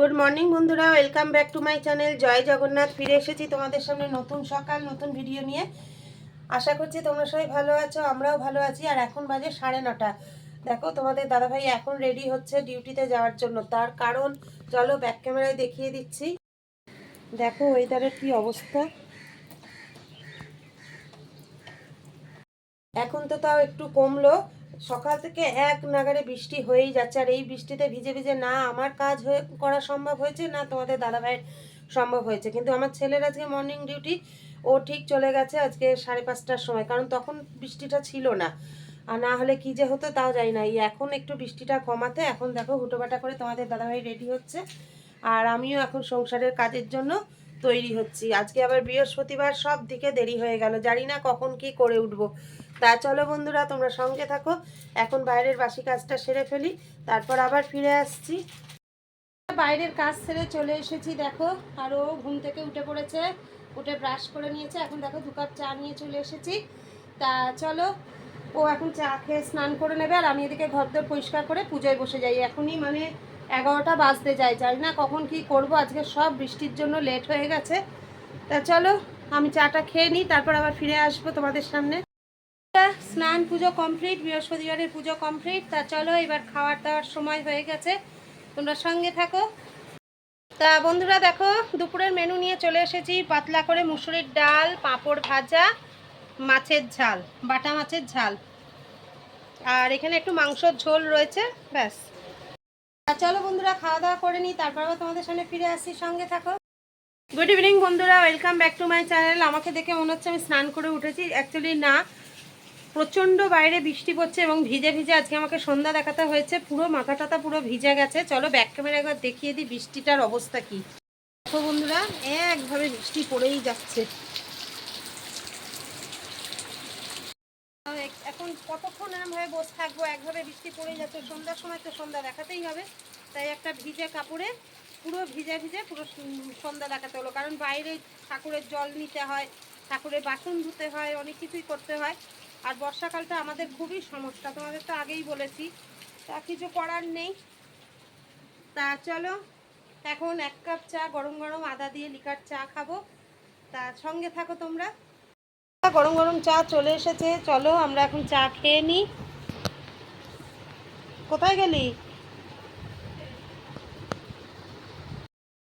Good morning বন্ধুরা। Welcome back to my channel জয় জগন্নাথ। ফিরে এসেছি তোমাদের সামনে নতুন সকাল, নতুন ভিডিও নিয়ে। আশা করছি তোমরা সবাই ভালো আছো, আমরাও ভালো আছি। আর এখন বাজে সাড়ে নটা। দেখো, তোমাদের দাদাভাই এখন রেডি হচ্ছে ডিউটিতে যাওয়ার জন্য। তার কারণ, চলো ব্যাক ক্যামেরায় দেখিয়ে দিচ্ছি। দেখো ওয়েদারের কি অবস্থা। এখন তো তাও একটু কমলো। সকাল থেকে এক নাগারে বৃষ্টি হয়েই যাচ্ছে। আর এই বৃষ্টিতে ভিজে ভিজে না আমার কাজ হয়ে করা সম্ভব হয়েছে, না তোমাদের দাদাভাইয়ের সম্ভব হয়েছে। কিন্তু আমার ছেলের আজকে মর্নিং ডিউটি ও ঠিক চলে গেছে আজকে সাড়ে পাঁচটার সময়, কারণ তখন বৃষ্টিটা ছিল না। আর না হলে কি যে হতো তাও জানি না। এই এখন একটু বৃষ্টিটা কমাতে, এখন দেখো হুটোপাটা করে তোমাদের দাদাভাই রেডি হচ্ছে। আর আমিও এখন সংসারের কাজের জন্য তৈরি হচ্ছি। আজকে আবার বৃহস্পতিবার, সব দিকে দেরি হয়ে গেল। জানি না কখন কি করে উঠবো। তা চলো বন্ধুরা, তোমরা সঙ্গে থাকো। এখন বাইরের বাসি কাজটা সেরে ফেলি, তারপর আবার ফিরে আসছি। বাইরের কাজ সেরে চলে এসেছি, দেখো। আর ও ঘুম থেকে উঠে পড়েছে, উঠে ব্রাশ করে নিয়েছে। এখন দেখো, দু কাপ চা নিয়ে চলে এসেছি। তা চলো, ও এখন চা খেয়ে স্নান করে নেবে, আর আমি এদিকে ঘরদোর পরিষ্কার করে পুজোয় বসে যাই। এখনই মানে এগারোটা বাজতে যাই জানি না কখন কি করব। আজকে সব বৃষ্টির জন্য লেট হয়ে গেছে। তা চলো, আমি চাটা খেয়ে নিই, তারপর আবার ফিরে আসব তোমাদের সামনে। স্নান পুজো কমপ্লিট বৃহস্পতিবারের পুজো কমপ্লিট তা চলো, এবার খাওয়ার দাওয়ার সময় হয়ে গেছে। তোমরা সঙ্গে থাকো। তা বন্ধুরা দেখো, দুপুরের মেনু নিয়ে চলে এসেছি। পাতলা করে মুসুরির ডাল, পাঁপড় ভাজা, মাছের ঝাল, বাটা মাছের ঝাল। আর এখানে একটু মাংসর ঝোল রয়েছে, ব্যাস। তা চলো বন্ধুরা, খাওয়া দাওয়া করে নিই তারপর তোমাদের সামনে ফিরে আসি, সঙ্গে থাকো। গুড ইভিনিং বন্ধুরা welcome back to my channel আমাকে দেখে মনে হচ্ছে আমি স্নান করে উঠেছি। অ্যাকচুয়ালি না প্রচণ্ড বাইরে বৃষ্টি পড়ছে এবং ভিজে ভিজে আজকে আমাকে সন্ধ্যা দেখাতে হয়েছে। পুরো মাথা টাথা পুরো ভিজে গেছে। চলো ব্যাক ক্যামেরা একবার দেখিয়ে দিই বৃষ্টিটার অবস্থা কি। দেখো বন্ধুরা, একভাবে বৃষ্টি পড়েই যাচ্ছে। এখন কতক্ষণ এরমভাবে বসে থাকব? একভাবে বৃষ্টি পড়েই যাচ্ছে। সন্ধ্যার সময় তো সন্ধ্যা দেখাতেই হবে। তাই একটা ভিজে কাপড়ে পুরো ভিজে ভিজে পুরো সন্ধ্যা দেখাতে হলো। কারণ বাইরে ঠাকুরের জল নিতে হয়, ঠাকুরের বাসন ধুতে হয়, অনেক কিছুই করতে হয়। আর বর্ষাকালটা আমাদের খুবই সমস্যা, তোমাদের তো আগেই বলেছি। তা কিছু করার নেই। তা চলো, এখন এক কাপ চা, গরম গরম আদা দিয়ে লিকার চা খাব। তা সঙ্গে থাকো তোমরা। গরম গরম চা চলে এসেছে, চলো আমরা এখন চা খেয়ে নিই কোথায় গেলি?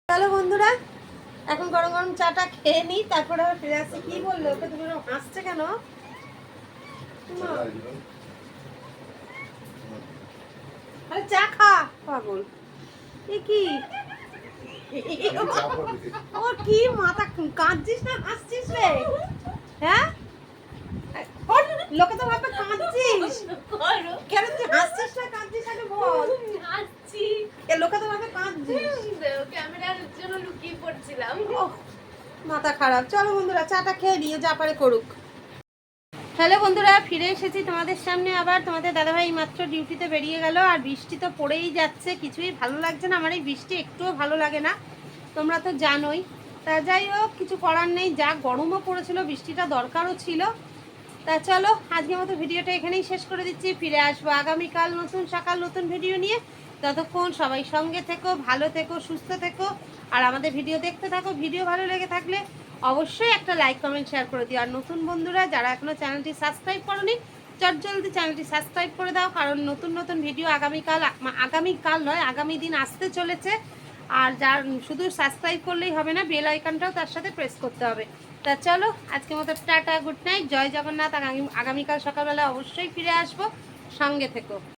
চলো বন্ধুরা, এখন গরম গরম চাটা খেয়ে নিই তারপরে আবার ফিরে আসছি। কি বলল ওকে? তুমি হাসছে কেন? আরে চা খা পাগল। এ কি? ও কি মাথা কাঁদছিস না? হাসছিস রে? হ্যাঁ? লোকে তো ভাবে কাঁদছিস। কেন তুই হাসছিস না কাঁদছিস আগে বল। এ লোকে তো ভাবে কাঁদছিস। ক্যামেরার জন্য লুকিয়ে পড়ছিলাম। মাথা খারাপ। চলো বন্ধুরা চাটা খেয়ে নিয়ে যা পারে করুক। হ্যালো বন্ধুরা, ফিরে এসেছি তোমাদের সামনে আবার। তোমাদের দাদাভাই মাত্র ডিউটিতে বেরিয়ে গেল আর বৃষ্টি তো পড়েই যাচ্ছে, কিছুই ভালো লাগছে না। আমার এই বৃষ্টি একটুও ভালো লাগে না, তোমরা তো জানোই। তা যাই হোক, কিছু করার নেই, যা গরমও পড়েছিল, বৃষ্টিটা দরকারও ছিল। তা চলো, আজকের মতো ভিডিওটা এখানেই শেষ করে দিচ্ছি। ফিরে আসব আগামীকাল নতুন সকাল, নতুন ভিডিও নিয়ে। ততক্ষণ সবাই সঙ্গে থেকো, ভালো থেকো, সুস্থ থেকো। আর আমাদের ভিডিও দেখতে থাকো, ভিডিও ভালো লেগে থাকলে অবশ্যই একটা লাইক কমেন্ট শেয়ার করে দিও। আর নতুন বন্ধুরা, যারা এখনও চ্যানেলটি সাবস্ক্রাইব করনি, চট জলদি চ্যানেলটি সাবস্ক্রাইব করে দাও, কারণ নতুন নতুন ভিডিও আগামীকাল আগামীকাল নয়, আগামী দিন আসতে চলেছে। আর যার শুধু সাবস্ক্রাইব করলেই হবে না বেল আইকনটাও তার সাথে প্রেস করতে হবে। তা চলো, আজকের মতো টাটা গুড নাইট জয় জগন্নাথ। আগামীকাল সকালবেলা অবশ্যই ফিরে আসব। সঙ্গে থেকো।